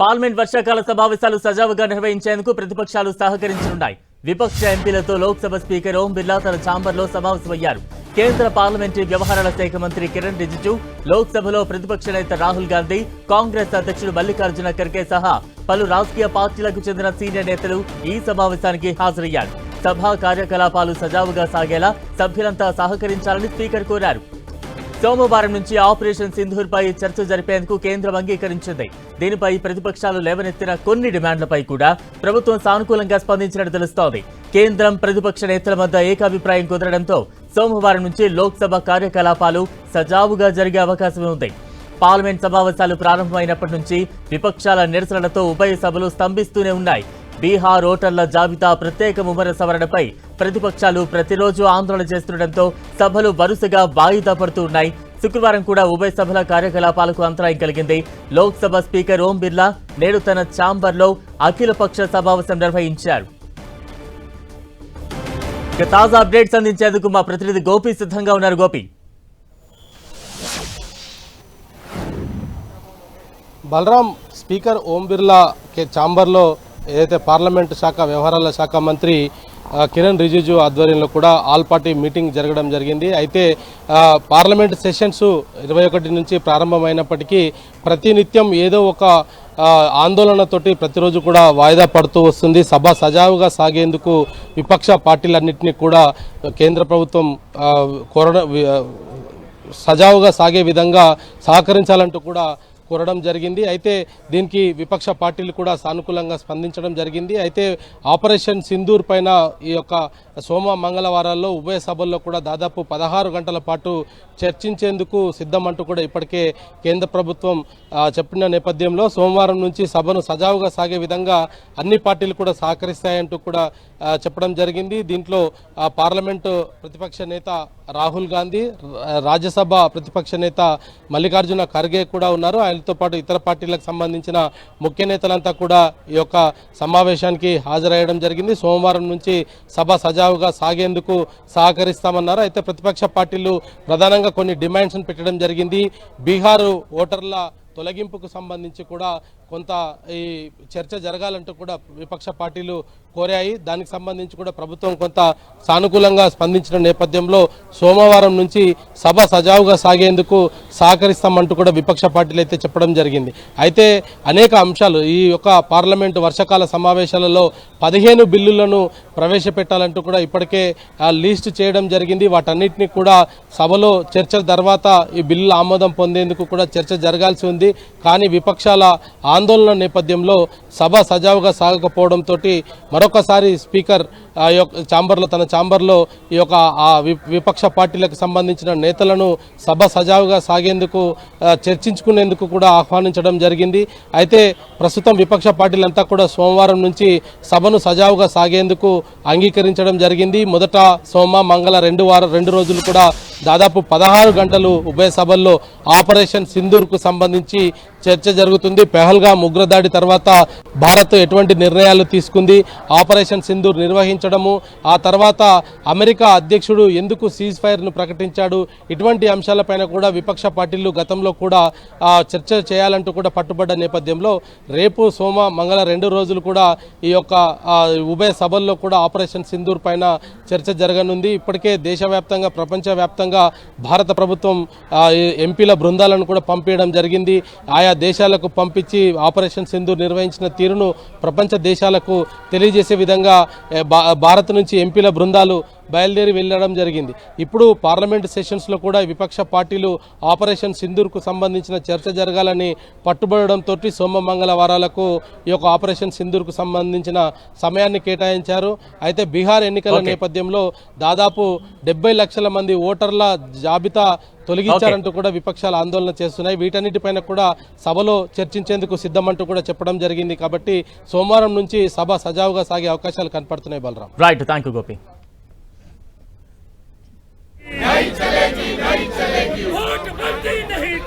Parliament వర్షాకాల సమావేశాలు సజావుగా నిర్వహించేందుకు ప్రతిపక్షాలు సహకరించనున్నాయి. విపక్ష ఎంపీలతో లోక్సభ స్పీకర్ ఓం బిర్లా తన ఛాంబర్లో సమావేశమయ్యారు. కేంద్ర పార్లమెంటరీ వ్యవహారాల శాఖ మంత్రి కిరణ్ రిజిజు లోక్సభలో ప్రతిపక్ష నేత రాహుల్ గాంధీ కాంగ్రెస్ అధ్యక్షుడు మల్లికార్జున ఖర్గే సహా పలు రాజకీయ పార్టీలకు చెందిన సీనియర్ నేతలు ఈ సమావేశానికి హాజరయ్యారు. సభా కార్యకలాపాలు సజావుగా సాగేలా సభ్యులంతా సహకరించాలని స్పీకర్ కోరారు. సోమవారం నుంచి ఆపరేషన్ సింధూర్పై చర్చ జరిపేందుకు కేంద్రం అంగీకరించింది. దీనిపై ప్రతిపక్షాలు లేవనెత్తిన కొన్ని డిమాండ్లపై కూడా ప్రభుత్వం సానుకూలంగా స్పందించినట్టు తెలుస్తోంది. కేంద్రం ప్రతిపక్ష నేతల మధ్య ఏకాభిప్రాయం కుదరడంతో సోమవారం నుంచి లోక్సభ కార్యకలాపాలు సజావుగా జరిగే అవకాశం ఉంది. పార్లమెంట్ సమావేశాలు ప్రారంభమైనప్పటి నుంచి విపక్షాల నిరసనలతో ఉభయ సభలు స్తంభిస్తూనే ఉన్నాయి. బీహార్ ఓటర్ల జాబితా ప్రత్యేక ముమ్మర సవరణపై ప్రతిపక్షాలు ప్రతిరోజు ఆందోళన చేస్తుండటంతో సభలు వరుసగా వాయిదా పడుతూ ఉన్నాయి. శుక్రవారం కూడా ఉభయ సభల కార్యకలాపాలకు అంతరాయం కలిగింది. లోక్సభ స్పీకర్ ఓం బిర్లా నేడు తన ఛాంబర్లో అఖిలపక్ష సమావేశం నిర్వహించారు. తాజా అప్డేట్స్ అందించేందుకు మా ప్రతినిధి గోపి సిద్ధంగా ఉన్నారు. గోపి. బలరాం స్పీకర్ ఓం బిర్లా కే ఛాంబర్లో ఏదైతే పార్లమెంటు శాఖ వ్యవహారాల శాఖ మంత్రి కిరణ్ రిజిజు ఆధ్వర్యంలో కూడా ఆల్ పార్టీ మీటింగ్ జరగడం జరిగింది. అయితే పార్లమెంట్ సెషన్స్ ఇరవై ఒకటి నుంచి ప్రారంభమైనప్పటికీ ప్రతినిత్యం ఏదో ఒక ఆందోళనతోటి ప్రతిరోజు కూడా వాయిదా పడుతూ వస్తుంది. సభ సజావుగా సాగేందుకు విపక్ష పార్టీలన్నింటినీ కూడా కేంద్ర ప్రభుత్వం కోరడం సజావుగా సాగే విధంగా సహకరించాలంటూ కూడా కోరడం జరిగింది. అయితే దీనికి విపక్ష పార్టీలు కూడా సానుకూలంగా స్పందించడం జరిగింది. అయితే ఆపరేషన్ సింధూర్ పైన ఈ యొక్క సోమ మంగళవారాల్లో ఉభయ సభల్లో కూడా దాదాపు పదహారు గంటల పాటు చర్చించేందుకు సిద్ధమంటూ కూడా ఇప్పటికే కేంద్ర ప్రభుత్వం చెప్పిన నేపథ్యంలో సోమవారం నుంచి సభను సజావుగా సాగే విధంగా అన్ని పార్టీలు కూడా సహకరిస్తాయంటూ కూడా చెప్పడం జరిగింది. దీంట్లో పార్లమెంటు ప్రతిపక్ష నేత రాహుల్ గాంధీ రాజ్యసభ ప్రతిపక్ష నేత మల్లికార్జున ఖర్గే కూడా ఉన్నారు. ఆయనతో పాటు ఇతర పార్టీలకు సంబంధించిన ముఖ్య నేతలంతా కూడా ఈ యొక్క సమావేశానికి హాజరయ్యడం జరిగింది. సోమవారం నుంచి సభ సజావుగా సాగేందుకు సహకరిస్తామన్నారు. అయితే ప్రతిపక్ష పార్టీలు ప్రధానంగా కొన్ని డిమాండ్స్ను పెట్టడం జరిగింది. బీహారు ఓటర్ల తొలగింపుకు సంబంధించి కూడా కొంత ఈ చర్చ జరగాలంటూ కూడా విపక్ష పార్టీలు కోరాయి. దానికి సంబంధించి కూడా ప్రభుత్వం కొంత సానుకూలంగా స్పందించిన నేపథ్యంలో సోమవారం నుంచి సభ సజావుగా సాగేందుకు సహకరిస్తామంటూ కూడా విపక్ష పార్టీలు అయితే చెప్పడం జరిగింది. అయితే అనేక అంశాలు ఈ యొక్క పార్లమెంటు వర్షకాల సమావేశాలలో పదిహేను బిల్లులను ప్రవేశపెట్టాలంటూ కూడా ఇప్పటికే ఆ, లిస్ట్ చేయడం జరిగింది. వాటన్నిటిని కూడా సభలో చర్చల తర్వాత ఈ బిల్లుల ఆమోదం పొందేందుకు కూడా చర్చ జరగాల్సి ఉంది. కానీ విపక్షాల ఆందోళన నేపథ్యంలో సభ సజావుగా సాగకపోవడంతో మరొకసారి స్పీకర్ ఆ యొక్క ఛాంబర్లో తన ఛాంబర్లో ఈ యొక్క ఆ విపక్ష పార్టీలకు సంబంధించిన నేతలను సభ సజావుగా సాగేందుకు చర్చించుకునేందుకు కూడా ఆహ్వానించడం జరిగింది. అయితే ప్రస్తుతం విపక్ష పార్టీలంతా కూడా సోమవారం నుంచి సభను సజావుగా సాగేందుకు అంగీకరించడం జరిగింది. మొదట సోమ మంగళ రెండు వారం రెండు రోజులు కూడా దాదాపు పదహారు గంటలు ఉభయ సభల్లో ఆపరేషన్ సింధూర్కు సంబంధించి చర్చ జరుగుతుంది. పెహల్గా ఉగ్రదాడి తర్వాత భారత్ ఎటువంటి నిర్ణయాలు తీసుకుంది? ఆపరేషన్ సింధూర్ నిర్వహించడం నిర్వహించడము ఆ తర్వాత అమెరికా అధ్యక్షుడు ఎందుకు సీజ్ ఫైర్ను ప్రకటించాడు ఇటువంటి అంశాలపైన కూడా విపక్ష పార్టీలు గతంలో కూడా చర్చ చేయాలంటూ కూడా పట్టుబడ్డ నేపథ్యంలో రేపు సోమ మంగళ రెండు రోజులు కూడా ఈ యొక్క ఉభయ సభల్లో కూడా ఆపరేషన్ సింధూర్ పైన చర్చ జరగనుంది. ఇప్పటికే దేశవ్యాప్తంగా ప్రపంచవ్యాప్తంగా భారత ప్రభుత్వం ఎంపీల బృందాలను కూడా పంపించడం జరిగింది. ఆయా దేశాలకు పంపించి ఆపరేషన్ సింధూర్ నిర్వహించిన తీరును ప్రపంచ దేశాలకు తెలియజేసే విధంగా భారత్ నుంచి ఎంపీల బృందాలు బయలుదేరి వెళ్ళడం జరిగింది. ఇప్పుడు పార్లమెంట్ సెషన్స్లో కూడా విపక్ష పార్టీలు ఆపరేషన్ సింధూర్కు సంబంధించిన చర్చ జరగాలని పట్టుబడడంతో సోమ మంగళవారాలకు ఈ యొక్క ఆపరేషన్ సింధూర్కు సంబంధించిన సమయాన్ని కేటాయించారు. అయితే బీహార్ ఎన్నికల నేపథ్యంలో దాదాపు డెబ్బై లక్షల మంది ఓటర్ల జాబితా తొలగించారంటూ కూడా విపక్షాలు ఆందోళన చేస్తున్నాయి. వీటన్నిటిపైన కూడా సభలో చర్చించేందుకు సిద్ధమంటూ కూడా చెప్పడం జరిగింది. కాబట్టి సోమవారం నుంచి సభ సజావుగా సాగే అవకాశాలు కనపడుతున్నాయి Balaram. Right thank you Gopi